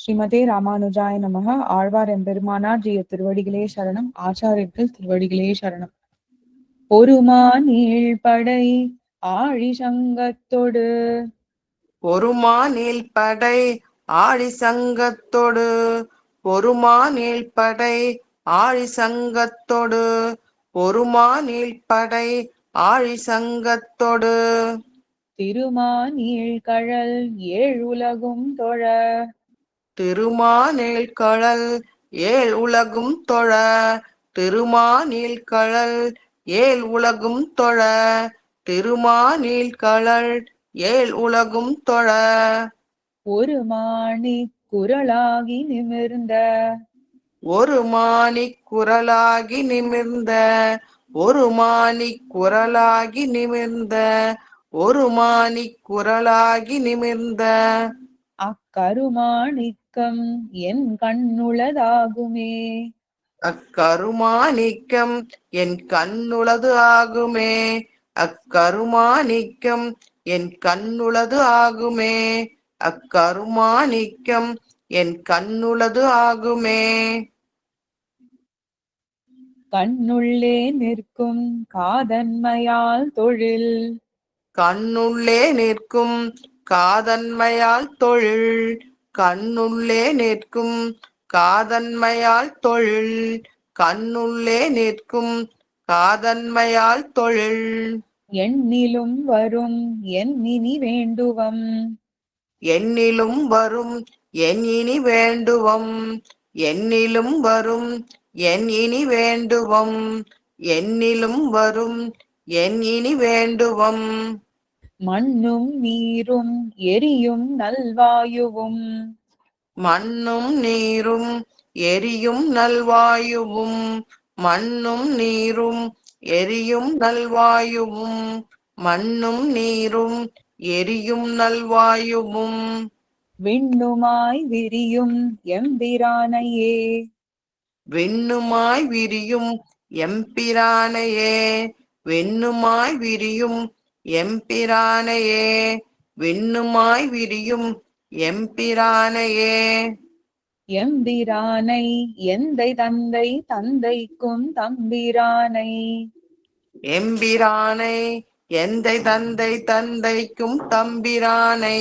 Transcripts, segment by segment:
ஸ்ரீமதே ராமானுஜாய நமக. ஆழ்வார் எம்பெருமானார் ஜிய திருவடிகளே சரணம். ஆச்சாரியர்கள் திருவடிகளே சரணம். ஒருமா நீழ்படை ஆழி சங்கத்தொடு பொறுமா நீள்படை ஆழி சங்கத்தொடு பொறுமா நீள்படை ஆழி சங்கத்தொடு பொறுமா நீள்படை ஆழி சங்கத்தொடு திருமா நீழ்கழல் ஏழுலகும் தொழ. திருமாநீழ்கழல் ஏழ் உலகும் தொழ. திருமாநீழ்கழல் ஏழ் உலகும் தொழ. திருமாநீழ்கழல் ஏழ் உலகும் தொழ. ஒரு மாணி குரலாகி நிமிர்ந்த. ஒரு மாணிக் குரலாகி நிமிர்ந்த. ஒரு மாணிக் குரலாகி நிமிர்ந்த. ஒரு மாணிக் குரலாகி நிமிர்ந்த. அக்கருமாணிக்கம் என் கண்ணுளதாகுமே. அக்கருமாணிக்கம் என் கண்ணுளது ஆகுமே. அக்கருமாணிக்கம் என் கண்ணுளது ஆகுமே. அக்கருமாணிக்கம் என் கண்ணுளது ஆகுமே. கண்ணுள்ளே நிற்கும் காதன்மையால் தொழில். கண்ணுள்ளே நிற்கும் காதன்மையால் தொழில். கண்ணுள்ளே நிற்கும் காதன்மையால் தொழில். கண்ணுள்ளே நிற்கும் காதன்மையால் தொழில். எண்ணிலும் வரும் என் இனி வேண்டுவம். எண்ணிலும் வரும் என் இனி வேண்டுவம். எண்ணிலும் வரும் என் இனி வேண்டுவம். எண்ணிலும் வரும் என் இனி வேண்டுவம். மண்ணும் நீரும் எரியும் நல்வாயுவும். மண்ணும் நீரும் எரியும் நல்வாயுவும். மண்ணும் நீரும் எரியும் நல்வாயுவும். மண்ணும் நீரும் எரியும் நல்வாயுவும். விண்ணுமாய் விரியும் எம்பிரானையே. வெண்ணுமாய் விரியும் எம்பிரானையே. வெண்ணுமாய் விரியும் எம்பிரானையே வெண்ணுமாய் விரியும் எம்பிரானையே. எம்பிரானை எந்தை தந்தை தந்தைக்கும் தம்பிரானை. எம்பிரானை எந்தை தந்தை தந்தைக்கும் தம்பிரானை.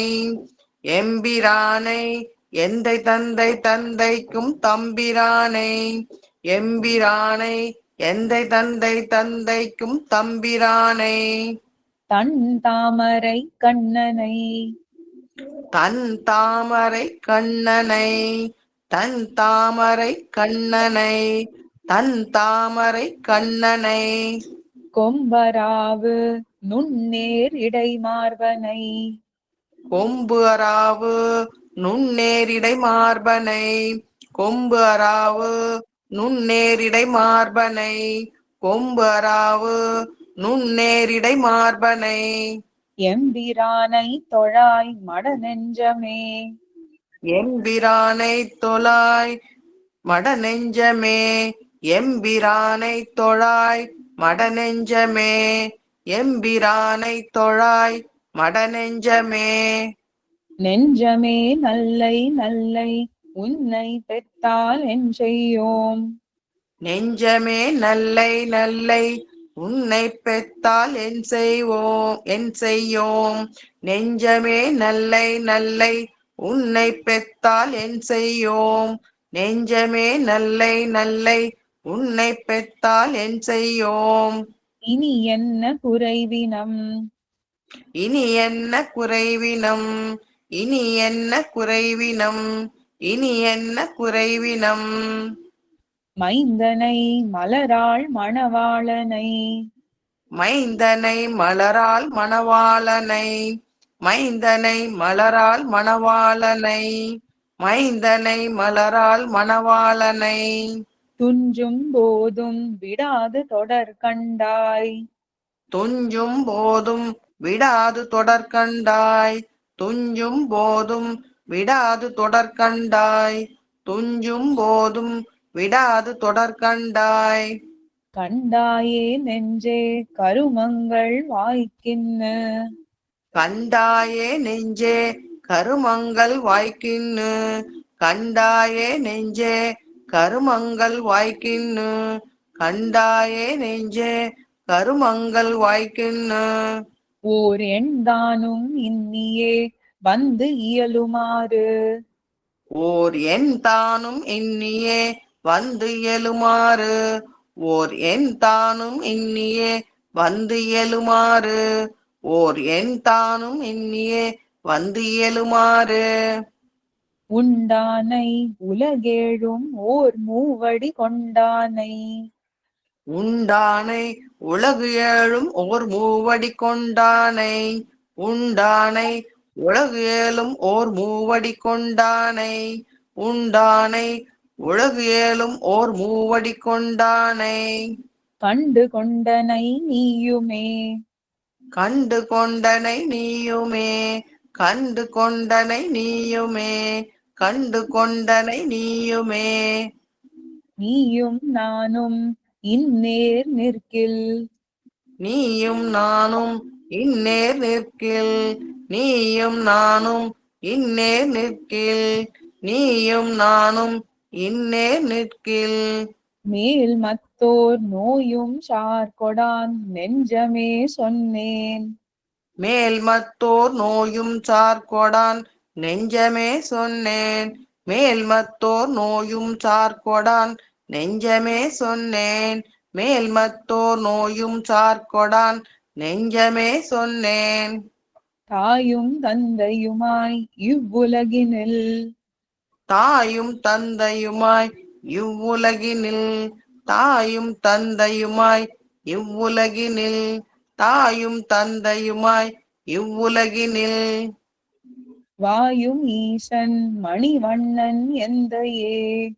எம்பிரானை எந்தை தந்தை தந்தைக்கும் தம்பிரானை. எம்பிரானை எந்தை தந்தை தந்தைக்கும் தம்பிரானை. தன் தாமரை கண்ணனை. தன் தாமரை கண்ணனை தன் தாமரை கண்ணனை தன் தாமரை கண்ணனை. கொம்பராவு நுண்ணேர் இடைமார்பனை. கொம்பு அராவு நுண்ணேரிடை மார்பனை கொம்பு அராவு நுண்ணேரிடை மார்பனை கொம்பு அராவு நுண்ணேரிடை மார்பனை. எம்பிரானை தொழாய் மட நெஞ்சமே எம்பிரானை தொழாய் மட நெஞ்சமே எம்பிரானை தொழாய் மட நெஞ்சமே எம்பிரானை தொழாய் மட நெஞ்சமே நெஞ்சமே நல்லை நல்லை உன்னை பெற்றால் என் செய்யோம். நெஞ்சமே நல்லை நல்லை உன்னை பெத்தால் என் செய்வோம் என் செய்யோம். நெஞ்சமே நல்லை நல்லை உன்னை பெத்தால் என் செய்யோம். நெஞ்சமே நல்லை நல்லை உன்னை பெத்தால் என் செய்யோம். இனி என்ன குறைவினம்? இனி என்ன குறைவினம்? இனி என்ன குறைவினம்? இனி என்ன குறைவினம்? மைந்தனை மலராள் மணவாளனை. மைந்தனை மலரால் மணவாளனை. மைந்தனை மலரால் மணவாளனை. மைந்தனை மலரால் மணவாளனை. துஞ்சும் போதும் விடாது தொடர் கண்டாய். துஞ்சும் போதும் விடாது தொடர்கண்டாய் துஞ்சும் போதும் விடாது தொடர்கண்டாய் துஞ்சும் போதும் விடாது தொடர்கண்டாய் கண்டாயே. நெஞ்சே கருமங்கள் வாய்க்கின்னு. கண்டாயே நெஞ்சே கருமங்கள் வாய்க்கின்னு. கண்டாயே நெஞ்சே கருமங்கள் வாய்க்கின்னு. கண்டாயே நெஞ்சே கருமங்கள் வாய்க்கின்னு. ஓர் எண்தானும் இன்னியே வந்து இயலுமாறு. ஓர் என் தானும் இன்னியே வந்து எழுமாறு. ஓர் என் தானும் இன்னியே வந்து எழுமாறு. ஓர் என் தானும் இன்னியே வந்து எழுமாறு. உண்டானை உலகேழும் ஓர் மூவடி கொண்டானை. உண்டானை உலகு ஏழும் ஓர் மூவடி கொண்டானை. உண்டானை உலகு ஏழும் ஓர் மூவடி கொண்டானை. உண்டானை உலகு ஏழும் ஓர் மூவடி கொண்டானை. கண்டு கொண்டனை நீயுமே. கண்டு கொண்டனை நீயுமே. கண்டு கொண்டனை நீயுமே. கண்டு கொண்டனை நீயுமே. நீயும் நானும் இந்நேர் நிற்கில். நீயும் நானும் இந்நேர் நிற்கில். நீயும் நானும் இந்நேர் நிற்கில். நீயும் நானும் இந்நேர் நிற்கில். மேல் மத்தோர் நோயும் சார்கொடான் நெஞ்சமே சொன்னேன். மேல் மத்தோர் நோயும் சார்கொடான் நெஞ்சமே சொன்னேன். மேல் மத்தோர் நோயும் சார்கொடான் நெஞ்சமே சொன்னேன். மேல் மத்தோர் நோயும் சார்கொடான் நெஞ்சமே சொன்னேன். தாயும் தந்தையுமாய் இவ்வுலகினில் தாயும் தந்தையுமாய் இவ்வுலகினில் தாயும் தந்தையுமாய் இவ்வுலகினில் தாயும் தந்தையுமாய் இவ்வுலகினில். வாயும் ஈசன் மணிவண்ணன் எந்தையே.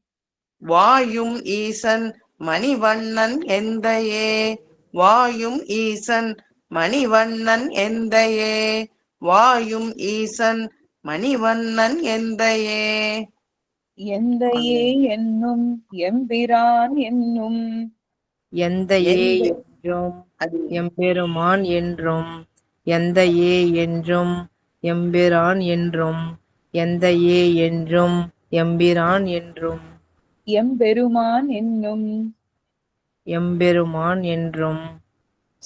வாயும் ஈசன் மணிவண்ணன் எந்தையே. வாயும் ஈசன் மணிவண்ணன் எந்தையே. வாயும் ஈசன் மணிவண்ணன் எந்தையே. எந்தையே என்னும் எம்பிரான் என்னும் எந்தையே எந்தை- என்றும் எம்பெருமான் என்றும் எந்தையே என்றும் எம்பிரான் என்றும் எந்தையே என்றும் எம்பிரான் என்றும். எம்பெருமான் என்னும் எம்பெருமான் என்றும்.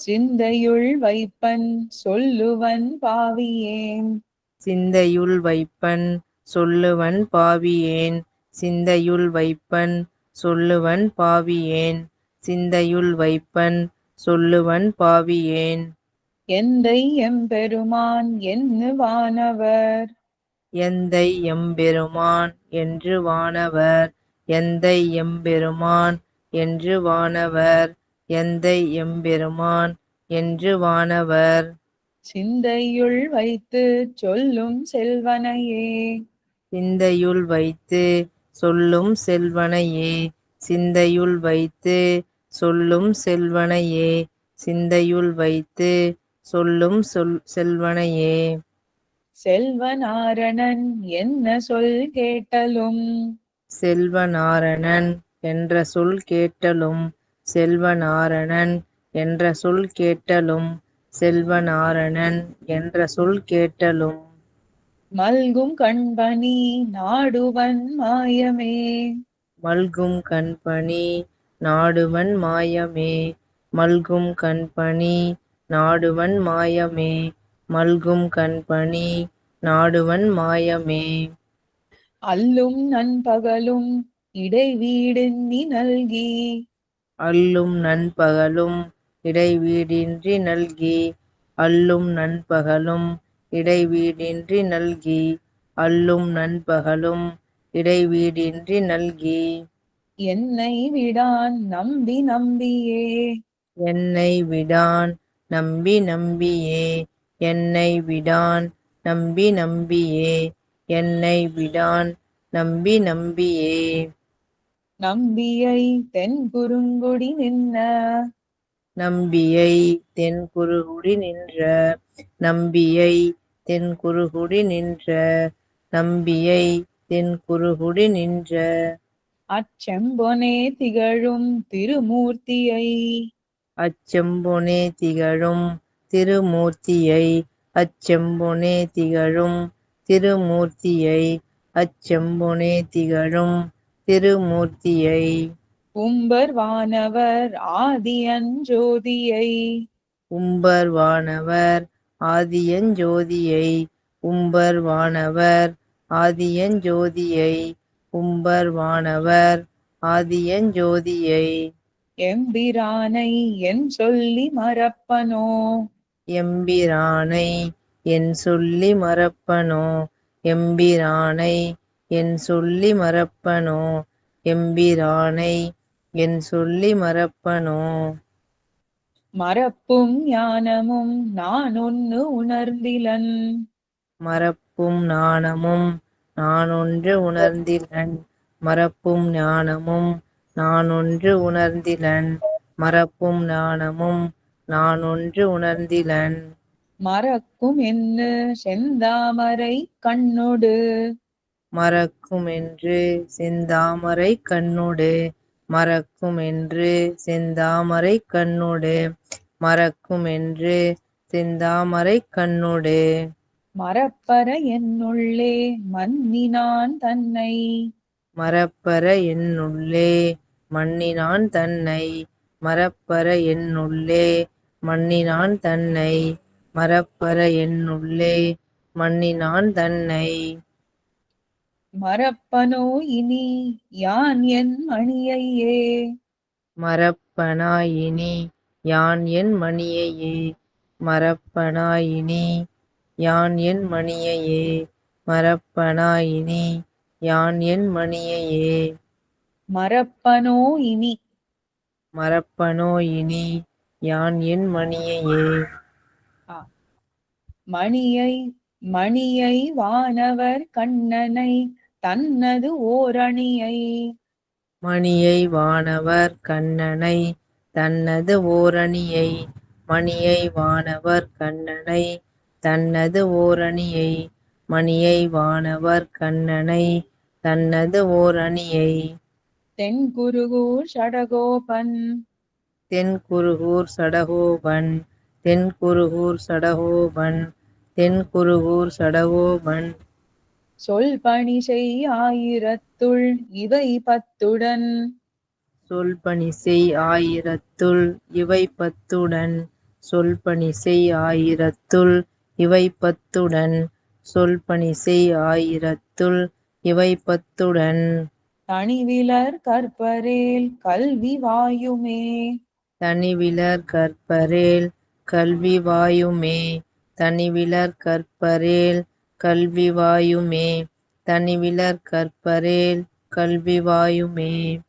சிந்தையுள் வைப்பன் சொல்லுவன் பாவியேன். சிந்தையுள் வைப்பன் சொல்லுவன் பாவியேன். சிந்தையுள் வைப்பன் சொல்லுவன் பாவியேன். சிந்தையுள் வைப்பன் சொல்லுவன் பாவியேன். எந்தை எம்பெருமான் என்று வானவர். எந்தை எம்பெருமான் என்று வானவர். எந்தை எம்பெருமான் என்று வானவர். எந்தை எம்பெருமான் என்று வானவர். சிந்தையுள் வைத்து சொல்லும் செல்வனையே. சிந்தையுள் வைத்து சொல்லும் செல்வனையே சிந்தையுள் வைத்து சொல்லும் செல்வனையே சிந்தையுள் வைத்து சொல்லும் சொல் செல்வனையே. செல்வனாரணன் என்ன சொல் கேட்டலும்? செல்வநாரணன் என்ற சொல் கேட்டலும். செல்வநாரணன் என்ற சொல் கேட்டலும். செல்வநாரணன் என்ற சொல் கேட்டலும். மல்கும் கண்பனி நாடுவன் மாயமே. மல்கும் கண்பணி நாடுவன் மாயமே. மல்கும் கண்பணி நாடுவன் மாயமே. மல்கும் கண்பணி நாடுவன் மாயமே. அல்லும் நண்பகலும் இடைவீடெண்ணி நல்கி அல்லும் நண்பகலும் இடைவீடின்றி நல்கி. அல்லும் நண்பகலும் இடைவீடின்றி நல்கி அல்லும் நண்பகலும் இடைவீடின்றி நல்கி. என்னை விடான் நம்பி நம்பியே. என்னை விடான் நம்பி நம்பியே. என்னை விடான் நம்பி நம்பியே. என்னை விடான் நம்பி நம்பியே. நம்பியை தென் குறுங்குடி நின்ன. நம்பியை தென் குருகுடி நின்ற. நம்பியை தென் குருகுடி நின்ற நம்பியை தென் குருகுடி நின்ற அச்செம்பொனே திகழும் திருமூர்த்தியை அச்செம்பொனே திகழும் திருமூர்த்தியை அச்செம்பொனே திகழும் திருமூர்த்தியை அச்செம்பொனே திகழும் திருமூர்த்தியை உம்பர் வானவர் ஆதியஞ்சோதியை உம்பர் வானவர் ஆதியஞ்சோதியை உம்பர் வானவர். ஆதியஞ்சோதியை உம்பர் வானவர். ஆதியஞ்சோதியை எம்பிரானை என் சொல்லி மறப்பனோ? எம்பிரானை என் சொல்லி மறப்பனோ? எம்பிரானை என் சொல்லி மறப்பனோ? எம்பிரானை என் சொல்லி மறப்பனோ? மறப்பும் ஞானமும் நான் ஒன்னு உணர்ந்திலன். மறப்பும் நாணமும் நானொன்று உணர்ந்திலன். மறப்பும் ஞானமும் நானொன்று உணர்ந்திலன். மறப்பும் ஞானமும் நானொன்று உணர்ந்திலன். மறக்கும் என்று செந்தாமரை கண்ணொடு. மறக்கும் என்று செந்தாமரை கண்ணோடு. மறக்கும் என்று செந்தாமரை கண்ணோடு. மறக்கும் என்று செந்தாமரை கண்ணோடு. மறப்பற என்னுள்ளே மன்னினான் தன்னை. மறப்பற என்னுள்ளே மன்னினான் தன்னை. மறப்பற என்னுள்ளே மன்னினான் தன்னை. மறப்பற என்னுள்ளே மன்னினான் தன்னை. மறப்பனோ இனி யான் என் மணியையே? மறப்பனாயினி யான் என் மணியையே? மறப்பனாயினி யான் என் மணியையே? மறப்பனாயினி யான் என் மணியையே? மறப்பனோ இனி? மறப்பனோ இனி யான் என் மணியையே? மணியை மணியை வானவர் கண்ணனை தன்னது ஓரணியை. மணியை வானவர் கண்ணனை தன்னது ஓரணியை. மணியை வானவர் கண்ணனை தன்னது ஓரணியை. மணியை வானவர் கண்ணனை தன்னது ஓரணியை. தென்குருகூர் சடகோபன். தென்குருகூர் சடகோபன். தென்குருகூர் சடகோபன். தென்குருகூர் சடகோபன். சொல் பணி செய் ஆயிரத்துள் இவை பத்துடன். சொல் பணி செய் ஆயிரத்துள் இவை பத்துடன். சொல் பணி செய் ஆயிரத்துள் இவை பத்துடன். சொல் பணி செய் ஆயிரத்துள் இவை பத்துடன். தனிவிலர் கற்பரேல் கல்வி வாயுமே. தனிவிலர் கற்பரேல் கல்வி வாயுமே. தனிவிலர் கற்பரேல் கல்வி வாயுமே தனிவிலர் கற்பரேல் கல்வி வாயுமே.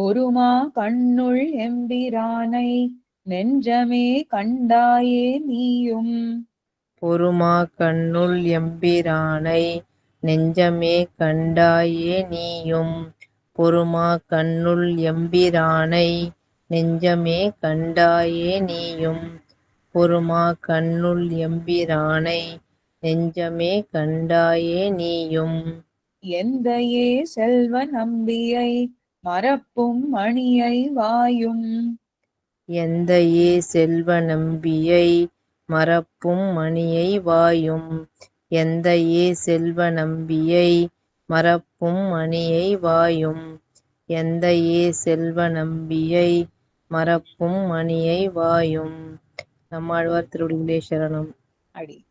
ஒருமா கண்ணுள் எம்பிரானை நெஞ்சமே கண்டாயே நீயும். பொறுமா கண்ணுள் எம்பிரானை நெஞ்சமே கண்டாயே நீயும். பொறுமா கண்ணுள் எம்பிரானை நெஞ்சமே கண்டாயே நீயும். பொறுமா கண்ணுள் எம்பிரானை நெஞ்சமே கண்டாயே நீயும். எந்தையே செல்வ நம்பியை மறப்பும் மணியை வாயும். எந்தையே செல்வ நம்பியை மறப்பும் மணியை வாயும். எந்தையே செல்வ நம்பியை மறப்பும் மணியை வாயும். எந்தையே செல்வ நம்பியை மறப்பும் மணியை வாயும். நம்மாழ்வார் திருவடிகளே சரணம். அடி.